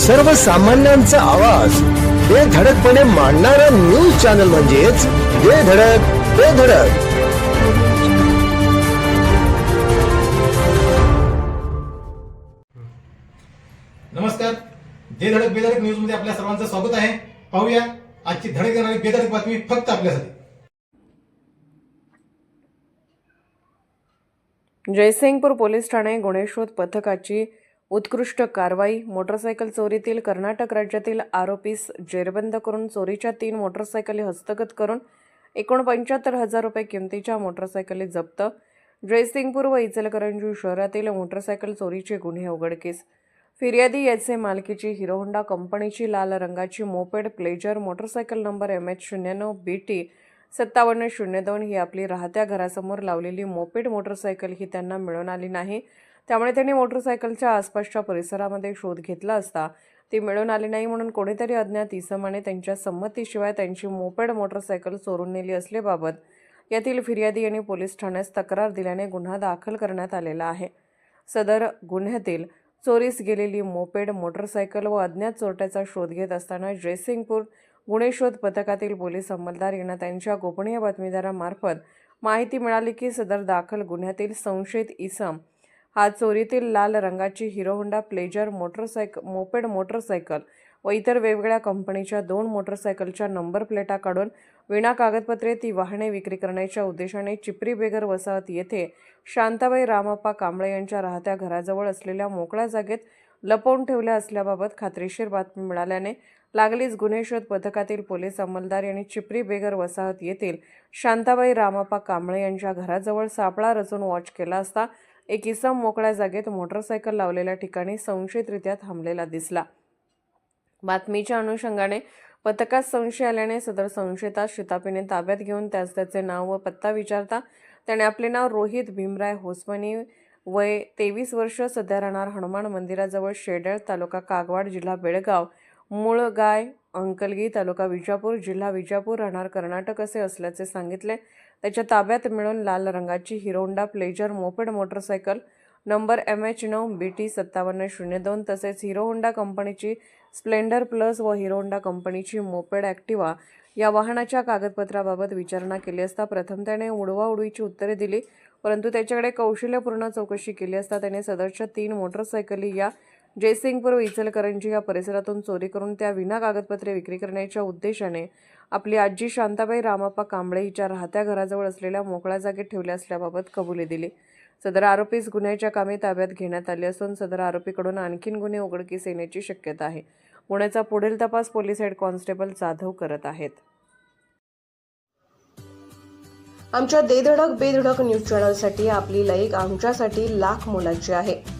सर्वसामान्यांचा आवाज. बेधडकपणे मांडणारा न्यूज चॅनल म्हणजेच बेधडक बेधडक नमस्कार. जे धडक बेधडक न्यूजमध्ये आपल्या सर्वांचं स्वागत आहे. पाहूया आजची धडक देणारी बेधडक बातमी फक्त आपल्यासाठी. जयसिंगपूर पोलीस ठाणे गुन्हेशोध पथकाची उत्कृष्ट कारवाई मोटरसायकल चोरीतील कर्नाटक राज्यातील आरोपीस जेरबंद करून चोरीच्या तीन मोटरसायकली हस्तगत करून एकूण पंच्याहत्तर हजार रुपये किमतीच्या मोटरसायकली जप्त. जयसिंगपूर व इचलकरंजी शहरातील मोटरसायकल चोरीचे गुन्हे उघडकीस. फिर्यादी याचे मालकीची हिरो होंडा कंपनीची लाल रंगाची moped pleasure motorcycle number M H शून्याण्णव B T सत्तावन्न शून्य दोन ही आपली राहत्या घरासमोर लावलेली मोपेड मोटरसायकल ही त्यांना मिळून आली नाही. त्यामुळे त्यांनी मोटरसायकलच्या आसपासच्या परिसरामध्ये शोध घेतला असता ती मिळून आली नाही म्हणून कोणीतरी अज्ञात इसमाने त्यांच्या संमतीशिवाय त्यांची मोपेड मोटरसायकल चोरून नेली असल्याबाबत यातील फिर्यादी यांनी पोलीस ठाण्यास तक्रार दिल्याने गुन्हा दाखल करण्यात आलेला आहे. सदर गुन्ह्यातील चोरीस गेलेली मोपेड मोटरसायकल व अज्ञात चोरट्याचा शोध घेत असताना जयसिंगपूर गुन्हे शोध पथकातील पोलीस अंमलदार यांना त्यांच्या गोपनीय बातमीदारामार्फत माहिती मिळाली की सदर दाखल गुन्ह्यातील संशयित इसम हा चोरीतील लाल रंगाची Hero Honda Pleasure motorcycle moped motorcycle व इतर वेगवेगळ्या कंपनीच्या दोन मोटरसायकलच्या नंबर प्लेटा काढून विना कागदपत्रे ती वाहने विक्री करण्याच्या उद्देशाने चिपरी बेगर वसाहत येथे शांताबाई रामाप्पा कांबळे यांच्या राहत्या घराजवळ असलेल्या मोकळ्या जागेत लपवून ठेवल्या असल्याबाबत खात्रीशीर बातमी मिळाल्याने लागलीच गुन्हे शोध पथकातील पोलीस अंमलदार यांनी चिपरी बेगर वसाहत येथील शांताबाई रामाप्पा कांबळे यांच्या घराजवळ सापळा रचून वॉच केला असता एक इसम मोकळ्या जागेत मोटरसायकल लावलेल्या ठिकाणी संशयितरित्या थांबलेला दिसला. बातमीच्या अनुषंगाने पथकात संशय आल्याने सदर संशयितास शितापीने ताब्यात घेऊन त्यास त्याचे नाव व पत्ता विचारता त्याने आपले नाव रोहित भीमराय होसमनी वय तेवीस वर्ष सध्या राहणार हनुमान मंदिराजवळ शेडळ तालुका कागवाड जिल्हा बेळगाव. मूळ गाय अंकलगी तालुका विजापूर जिल्हा विजापूर राहणार कर्नाटक असे असल्याचे सांगितले. त्याच्या ताब्यात मिळून लाल रंगाची hero honda Pleasure moped motorcycle number M H नऊ बी टी सत्तावन्न शून्य दोन तसेच हिरो होंडा कंपनीची स्प्लेंडर प्लस व हिरो होंडा कंपनीची मोपेड ॲक्टिवा या वाहनाच्या कागदपत्राबाबत विचारणा केली असता प्रथम त्याने उडवाउडवीची उत्तरे दिली परंतु त्याच्याकडे कौशल्यपूर्ण चौकशी केली असता त्याने सदरच्या तीन मोटरसायकली या जयसिंगपूर व इचलकरंजी या परिसरातून चोरी करून त्या विना कागदपत्रे विक्री करण्याच्या उद्देशाने आपली आजी शांताबाई रामाप्पा कांबळे हिच्या राहत्या घराजवळ असलेल्या मोकळ्या जागेत ठेवल्या असल्याबाबत कबुली दिली. सदर आरोपीस गुन्ह्याच्या कामी ताब्यात घेण्यात आले असून सदर आरोपीकडून आणखीन गुन्हे उघडकीस येण्याची शक्यता आहे. गुन्ह्याचा पुढील तपास पोलीस हेड कॉन्स्टेबल जाधव करत आहेत. आमच्या देधडक बेधडक न्यूज चॅनलसाठी आपली लाईक आमच्यासाठी लाख मोलाची आहे.